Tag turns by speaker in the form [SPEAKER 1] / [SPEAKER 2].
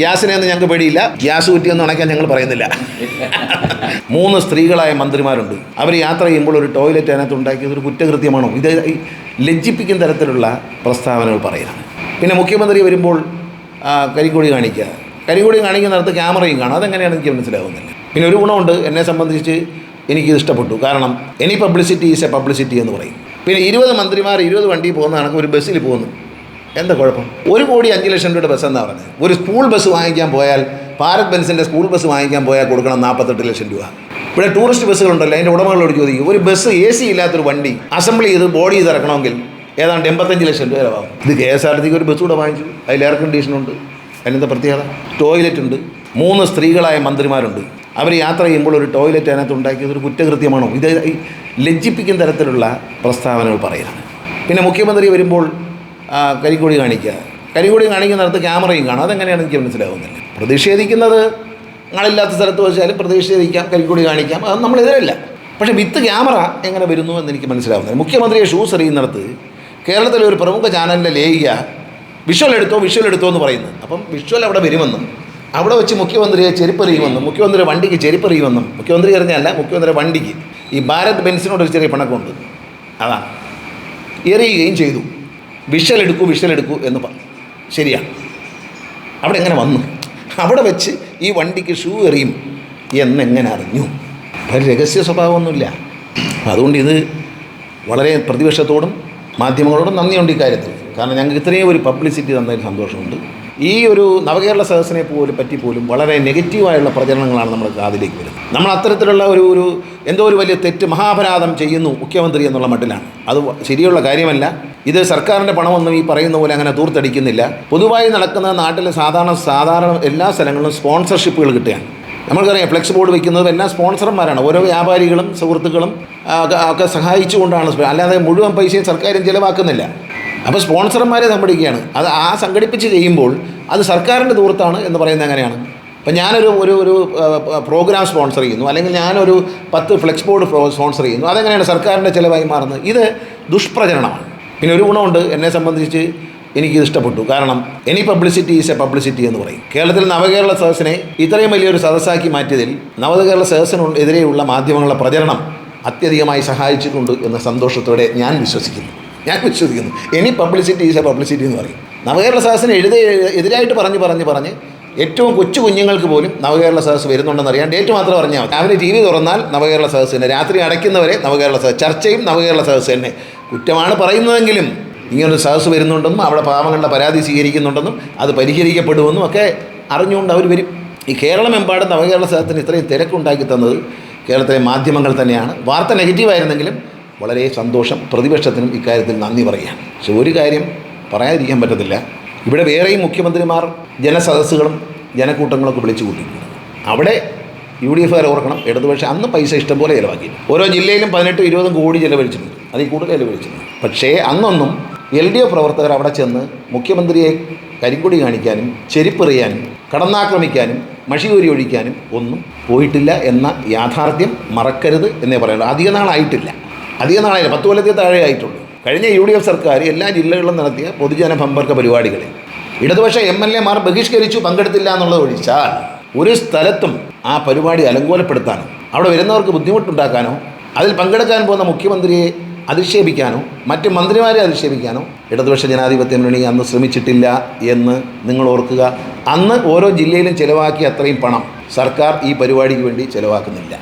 [SPEAKER 1] ഗ്യാസിനെയൊന്നും ഞങ്ങൾക്ക് പേടിയില്ല. ഗ്യാസ് കുറ്റിയൊന്നും അണയ്ക്കാൻ ഞങ്ങൾ പറയുന്നില്ല. മൂന്ന് സ്ത്രീകളായ മന്ത്രിമാരുണ്ട്. അവർ യാത്ര ചെയ്യുമ്പോൾ ഒരു ടോയ്ലറ്റ് അതിനകത്ത് ഉണ്ടാക്കിയത് ഒരു കുറ്റകൃത്യമാണോ? ഇത് ലജ്ജിപ്പിക്കുന്ന തരത്തിലുള്ള പ്രസ്താവനകൾ പറയുകയാണ് പിന്നെ മുഖ്യമന്ത്രി വരുമ്പോൾ കരിക്കോടി കാണിക്കുക. കാണിക്കുന്ന കാണിക്കുന്നിടത്ത് ക്യാമറയും കാണും. അതെങ്ങനെയാണ് എനിക്ക് മനസ്സിലാവുന്നില്ല. പിന്നെ ഒരു ഗുണമുണ്ട്. എന്നെ സംബന്ധിച്ച് എനിക്കിത് ഇഷ്ടപ്പെട്ടു. കാരണം any publicity is a publicity എന്ന് പറയും. പിന്നെ ഇരുപത് മന്ത്രിമാർ ഇരുപത് വണ്ടിയിൽ പോകുന്ന കണക്ക് ഒരു ബസ്സിൽ പോകുന്നു. എന്താ കുഴപ്പം? ഒരു കോടി അഞ്ച് ലക്ഷം രൂപയുടെ ബസ് എന്നാണ് പറഞ്ഞത് ഒരു സ്കൂൾ ബസ് വാങ്ങിക്കാൻ പോയാൽ ഭാരത് ബെൻസിന്റെ സ്കൂൾ ബസ് വാങ്ങിക്കാൻ പോയാൽ കൊടുക്കണം നാൽപ്പത്തെട്ട് ലക്ഷം രൂപ. ഇവിടെ ടൂറിസ്റ്റ് ബസ്സുകളുണ്ടല്ലോ അതിന്റെ ഉടമകളോട് ചോദിക്കും ഒരു ബസ് എ സി ഇല്ലാത്തൊരു വണ്ടി അസംബ്ലി ചെയ്ത് ബോഡി ചെയ്ത് ഇറക്കണമെങ്കിൽ ഏതാണ്ട് എൺപത്തഞ്ച് ലക്ഷം രൂപ ചിലവാകും. ഇത് കെ എസ് ആർ ടിക്ക് ഒരു ബസ് കൂടെ വാങ്ങിച്ചു. അതിൽ എയർ കണ്ടീഷനുണ്ട് അതിനെന്താ പ്രത്യേകത? ടോയ്ലറ്റ് ഉണ്ട്. മൂന്ന് സ്ത്രീകളായ മന്ത്രിമാരുണ്ട്. അവർ യാത്ര ചെയ്യുമ്പോൾ ഒരു ടോയ്ലറ്റ് അതിനകത്ത് ഉണ്ടാക്കിയത് ഒരു കുറ്റകൃത്യമാണോ? ഇത് ലജ്ജിപ്പിക്കുന്ന തരത്തിലുള്ള പ്രസ്താവനകൾ പറയുന്നത്. പിന്നെ മുഖ്യമന്ത്രി വരുമ്പോൾ ആ, കരിങ്കൊടി കാണിക്കുക. കരിങ്കൊടി കാണിക്കുന്നിടത്ത് ക്യാമറയും കാണും. അതെങ്ങനെയാണ് എനിക്ക് മനസ്സിലാകുന്നില്ല പ്രതിഷേധിക്കുന്നത് ആളില്ലാത്ത സ്ഥലത്ത് വെച്ചാലും പ്രതിഷേധിക്കാം കരിങ്കൊടി കാണിക്കാം. അത് നമ്മളെതിരല്ല പക്ഷേ വിത്ത് ക്യാമറ എങ്ങനെ വരുന്നു എന്ന് എനിക്ക് മനസ്സിലാവുന്നില്ല. മുഖ്യമന്ത്രിയെ ഷൂസ് എറിയുന്നിടത്ത് കേരളത്തിലെ ഒരു പ്രമുഖ ചാനലിന്റെ ലേഖിക വിഷ്വൽ എടുത്തോ വിഷ്വൽ എടുത്തോ എന്ന് പറയുന്നു അപ്പം വിഷ്വൽ അവിടെ വരുമെന്നും അവിടെ വെച്ച് മുഖ്യമന്ത്രിയെ ചെരുപ്പെറിയുമെന്നും മുഖ്യമന്ത്രി വണ്ടിക്ക് ചെരുപ്പെറിയുമെന്നും മുഖ്യമന്ത്രി എറിഞ്ഞല്ല മുഖ്യമന്ത്രി വണ്ടിക്ക് ഈ ഭാരത് ബെൻസിനോട് ഒരു ചെറിയ പണക്കമുണ്ട്. അതാണ്. എറിയുകയും ചെയ്തു. വിഷൽ എടുക്കൂ എന്ന് പറഞ്ഞു ശരിയാണ് അവിടെ എങ്ങനെ വന്നു? അവിടെ വെച്ച് ഈ വണ്ടിക്ക് ഷൂ എറിയും എന്നെങ്ങനെ അറിഞ്ഞു? ഒരു രഹസ്യ സ്വഭാവമൊന്നുമില്ല. അതുകൊണ്ട് ഇത് വളരെ പ്രതിപക്ഷത്തോടും മാധ്യമങ്ങളോടും നന്ദിയുണ്ട് ഇക്കാര്യത്തിൽ കാരണം ഞങ്ങൾക്ക് ഇത്രയും ഒരു പബ്ലിസിറ്റി തന്നതിൽ സന്തോഷമുണ്ട്. ഈ ഒരു നവകേരള സദസ്സിനെ പോലും പറ്റി പോലും വളരെ നെഗറ്റീവായുള്ള പ്രചരണങ്ങളാണ് നമ്മുടെ കാതിലേക്ക് വരുന്നത്. നമ്മൾ അത്തരത്തിലുള്ള ഒരു ഒരു എന്തോ ഒരു വലിയ തെറ്റ് മഹാപരാധം ചെയ്യുന്നു മുഖ്യമന്ത്രി എന്നുള്ള മട്ടിലാണ്. അത് ശരിയുള്ള കാര്യമല്ല. ഇത് സർക്കാരിന്റെ പണമൊന്നും ഈ പറയുന്ന പോലെ അങ്ങനെ തൂർത്തടിക്കുന്നില്ല. പൊതുവായി നടക്കുന്ന നാട്ടിലെ സാധാരണ സാധാരണ എല്ലാ സ്ഥലങ്ങളിലും സ്പോൺസർഷിപ്പുകൾ കിട്ടുകയാണ്. നമ്മൾക്കറിയാം ഫ്ലെക്സ് ബോർഡ് വയ്ക്കുന്നത് എല്ലാം സ്പോൺസർമാരാണ്. ഓരോ വ്യാപാരികളും സുഹൃത്തുക്കളും ഒക്കെ- സഹായിച്ചുകൊണ്ടാണ് അല്ലാതെ മുഴുവൻ പൈസയും സർക്കാരും ചിലവാക്കുന്നില്ല. അപ്പോൾ സ്പോൺസർമാരെ സംഘടിക്കുകയാണ് അത് ആ സംഘടിപ്പിച്ച് ചെയ്യുമ്പോൾ അത് സർക്കാരിന്റെ ദൂരത്താണ് എന്ന് പറയുന്നത് അങ്ങനെയാണ് ഇപ്പം ഞാനൊരു ഒരു ഒരു പ്രോഗ്രാം സ്പോൺസർ ചെയ്യുന്നു. അല്ലെങ്കിൽ ഞാനൊരു പത്ത് ഫ്ലെക്സ് ബോർഡ് സ്പോൺസർ ചെയ്യുന്നു. അതെങ്ങനെയാണ് സർക്കാരിന്റെ ചിലവായി മാറുന്നത്? ഇത് ദുഷ്പ്രചരണമാണ്. പിന്നെ ഒരു ഗുണമുണ്ട്. എന്നെ സംബന്ധിച്ച് എനിക്കിത് ഇഷ്ടപ്പെട്ടു. കാരണം any publicity is a publicity എന്ന് പറയും. കേരളത്തിൽ നവകേരള സദസ്സിനെ ഇത്രയും വലിയൊരു സദസ്സാക്കി മാറ്റിയതിൽ നവകേരള സദസ്സിന് എതിരെയുള്ള മാധ്യമങ്ങളുടെ പ്രചരണം അത്യധികമായി സഹായിച്ചിട്ടുണ്ട് എന്ന സന്തോഷത്തോടെ ഞാൻ വിശ്വസിക്കുന്നു. ഞാൻ വിശ്വസിക്കുന്നു. Any publicity is a publicity എന്ന് പറയും. നവകേരള സദസ്സിന് എഴുതി എതിരായിട്ട് പറഞ്ഞ് പറഞ്ഞ് പറഞ്ഞ് ഏറ്റവും കൊച്ചു കുഞ്ഞുങ്ങൾക്ക് പോലും നവകേരള സദസ്സ് വരുന്നുണ്ടെന്ന് അറിയാൻ ഡേറ്റ് മാത്രം പറഞ്ഞാൽ മതി. രാവിലെ ടി വി തുറന്നാൽ നവകേരള സദസ്സ് തന്നെ രാത്രി അടയ്ക്കുന്നവരെ നവകേരള സദസ്സ് ചർച്ചയും നവകേരള സദസ്സ് തന്നെ കുറ്റമാണ് പറയുന്നതെങ്കിലും ഇങ്ങനൊരു സദസ് വരുന്നുണ്ടെന്നും അവിടെ പാവങ്ങളുടെ പരാതി സ്വീകരിക്കുന്നുണ്ടെന്നും അത് പരിഹരിക്കപ്പെടുമെന്നും ഒക്കെ അറിഞ്ഞുകൊണ്ട് അവർ വരും. ഈ കേരളമെമ്പാടും നവകേരള സദസ്സിന് ഇത്രയും തിരക്കുണ്ടാക്കി തന്നത് കേരളത്തിലെ മാധ്യമങ്ങൾ തന്നെയാണ്. വാർത്ത നെഗറ്റീവായിരുന്നെങ്കിലും വളരെ സന്തോഷം പ്രതിപക്ഷത്തിനും ഇക്കാര്യത്തിൽ നന്ദി പറയാം പക്ഷെ ഒരു കാര്യം പറയാതിരിക്കാൻ പറ്റത്തില്ല. ഇവിടെ വേറെയും മുഖ്യമന്ത്രിമാർ ജനസദസ്സുകളും ജനക്കൂട്ടങ്ങളൊക്കെ വിളിച്ചു കൂട്ടിയിട്ടുണ്ട് അവിടെ യു ഡി എഫുകാർ ഓർക്കണം. ഇടതുപക്ഷം അന്ന് പൈസ ഇഷ്ടംപോലെ ചിലവാക്കി ഓരോ ജില്ലയിലും പതിനെട്ടും ഇരുപതും കോടി ചിലവഴിച്ചിട്ടുണ്ട്. അതിൽ കൂടുതൽ ചിലവഴിച്ചിട്ടുണ്ട്. പക്ഷേ അന്നൊന്നും എൽ ഡി എഫ് പ്രവർത്തകർ അവിടെ ചെന്ന് മുഖ്യമന്ത്രിയെ കരിങ്കൊടി കാണിക്കാനും ചെരിപ്പെറിയാനും കടന്നാക്രമിക്കാനും മഷികൂരി ഒഴിക്കാനും ഒന്നും പോയിട്ടില്ല എന്ന യാഥാർത്ഥ്യം മറക്കരുത് എന്നേ പറയുള്ളൂ അധിക നാളായിട്ടില്ല. അധിക നാളായില്ല. പത്ത് കൊല്ലത്തിൽ താഴെ ആയിട്ടുള്ളൂ. കഴിഞ്ഞ യു ഡി എഫ് സർക്കാർ എല്ലാ ജില്ലകളിലും നടത്തിയ പൊതുജന സമ്പർക്ക പരിപാടികളിൽ ഇടതുപക്ഷ എം എൽ എമാർ ബഹിഷ്കരിച്ചു പങ്കെടുത്തില്ല എന്നുള്ളത് ഒഴിച്ചാൽ ഒരു സ്ഥലത്തും ആ പരിപാടി അലങ്കോലപ്പെടുത്താനോ അവിടെ വരുന്നവർക്ക് ബുദ്ധിമുട്ടുണ്ടാക്കാനോ അതിൽ പങ്കെടുക്കാൻ പോകുന്ന മുഖ്യമന്ത്രിയെ അധിക്ഷേപിക്കാനോ മറ്റ് മന്ത്രിമാരെ അധിക്ഷേപിക്കാനോ ഇടതുപക്ഷ ജനാധിപത്യ മുന്നണി അന്ന് ശ്രമിച്ചിട്ടില്ല എന്ന് നിങ്ങൾ ഓർക്കുക. അന്ന് ഓരോ ജില്ലയിലും ചിലവാക്കിയ അത്രയും പണം സർക്കാർ ഈ പരിപാടിക്ക് വേണ്ടി ചിലവാക്കുന്നില്ല.